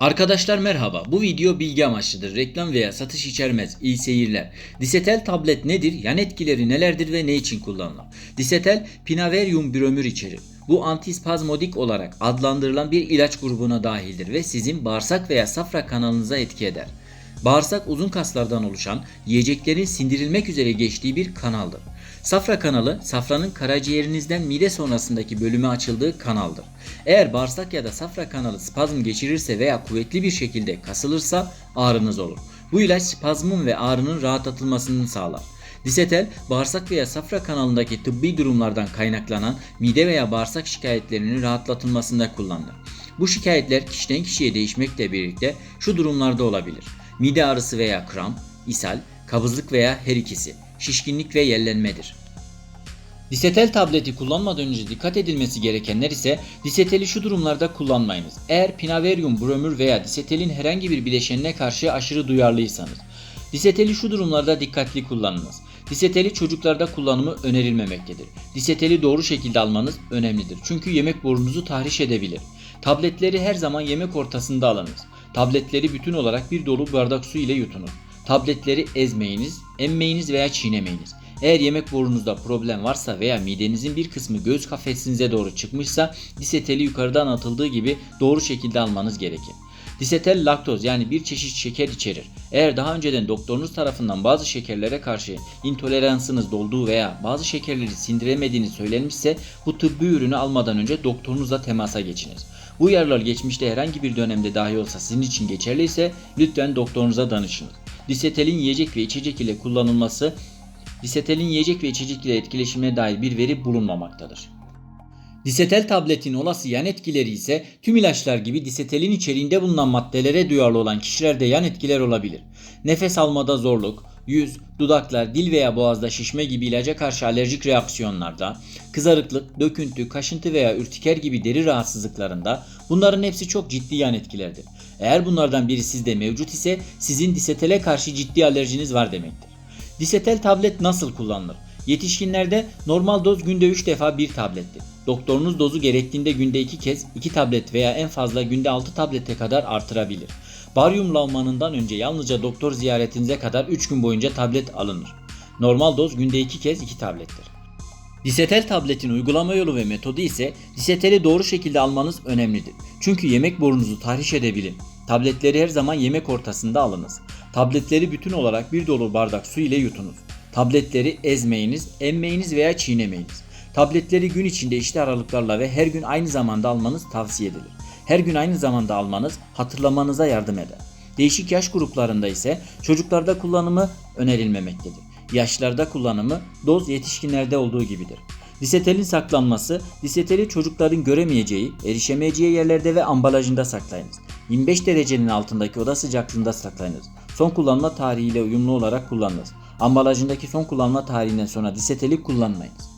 Arkadaşlar merhaba. Bu video bilgi amaçlıdır. Reklam veya satış içermez. İyi seyirler. Disetel tablet nedir? Yan etkileri nelerdir ve ne için kullanılır? Disetel pinaverium bromür içerir. Bu antispazmodik olarak adlandırılan bir ilaç grubuna dahildir ve sizin bağırsak veya safra kanalınıza etki eder. Bağırsak uzun kaslardan oluşan yiyeceklerin sindirilmek üzere geçtiği bir kanaldır. Safra kanalı safranın karaciğerinizden mide sonrasındaki bölümü açıldığı kanaldır. Eğer bağırsak ya da safra kanalı spazm geçirirse veya kuvvetli bir şekilde kasılırsa ağrınız olur. Bu ilaç spazmın ve ağrının rahatlatılmasını sağlar. Disetel, bağırsak veya safra kanalındaki tıbbi durumlardan kaynaklanan mide veya bağırsak şikayetlerinin rahatlatılmasında kullanılır. Bu şikayetler kişiden kişiye değişmekle birlikte şu durumlarda olabilir. Mide ağrısı veya kramp, ishal, kabızlık veya her ikisi, şişkinlik ve yellenmedir. Disetel tableti kullanmadan önce dikkat edilmesi gerekenler ise diseteli şu durumlarda kullanmayınız. Eğer pinaverium bromür veya disetelin herhangi bir bileşenine karşı aşırı duyarlıysanız. Diseteli şu durumlarda dikkatli kullanınız. Diseteli çocuklarda kullanımı önerilmemektedir. Diseteli doğru şekilde almanız önemlidir. Çünkü yemek borunuzu tahriş edebilir. Tabletleri her zaman yemek ortasında alınız. Tabletleri bütün olarak bir dolu bardak su ile yutunuz. Tabletleri ezmeyiniz, emmeyiniz veya çiğnemeyiniz. Eğer yemek borunuzda problem varsa veya midenizin bir kısmı göğüs kafesinize doğru çıkmışsa diseteli yukarıdan atıldığı gibi doğru şekilde almanız gerekir. Disetel laktoz yani bir çeşit şeker içerir. Eğer daha önceden doktorunuz tarafından bazı şekerlere karşı intoleransınız olduğu veya bazı şekerleri sindiremediğiniz söylenmişse bu tıbbi ürünü almadan önce doktorunuzla temasa geçiniz. Bu uyarılar geçmişte herhangi bir dönemde dahi olsa sizin için geçerliyse lütfen doktorunuza danışınız. Disetelin yiyecek ve içecek ile kullanılması disetelin yiyecek ve içecek ile etkileşimine dair bir veri bulunmamaktadır. Disetel tabletin olası yan etkileri ise tüm ilaçlar gibi disetelin içeriğinde bulunan maddelere duyarlı olan kişilerde yan etkiler olabilir. Nefes almada zorluk, yüz, dudaklar, dil veya boğazda şişme gibi ilaca karşı alerjik reaksiyonlarda, kızarıklık, döküntü, kaşıntı veya ürtiker gibi deri rahatsızlıklarında bunların hepsi çok ciddi yan etkilerdir. Eğer bunlardan biri sizde mevcut ise sizin disetele karşı ciddi alerjiniz var demektir. Disetel tablet nasıl kullanılır? Yetişkinlerde normal doz günde 3 defa 1 tablettir. Doktorunuz dozu gerektiğinde günde 2 kez 2 tablet veya en fazla günde 6 tablete kadar artırabilir. Baryum lavmanından önce yalnızca doktor ziyaretinize kadar 3 gün boyunca tablet alınır. Normal doz günde 2 kez 2 tablettir. Disetel tabletin uygulama yolu ve metodu ise diseteli doğru şekilde almanız önemlidir. Çünkü yemek borunuzu tahriş edebilir. Tabletleri her zaman yemek ortasında alınız. Tabletleri bütün olarak bir dolu bardak su ile yutunuz. Tabletleri ezmeyiniz, emmeyiniz veya çiğnemeyiniz. Tabletleri gün içinde eşit aralıklarla ve her gün aynı zamanda almanız tavsiye edilir. Her gün aynı zamanda almanız hatırlamanıza yardım eder. Değişik yaş gruplarında ise çocuklarda kullanımı önerilmemektedir. Yaşlarda kullanımı doz yetişkinlerde olduğu gibidir. Disetelin saklanması, diseteli çocukların göremeyeceği, erişemeyeceği yerlerde ve ambalajında saklayınız. 25 derecenin altındaki oda sıcaklığında saklayınız. Son kullanma tarihiyle uyumlu olarak kullanınız. Ambalajındaki son kullanma tarihinden sonra diseteli kullanmayınız.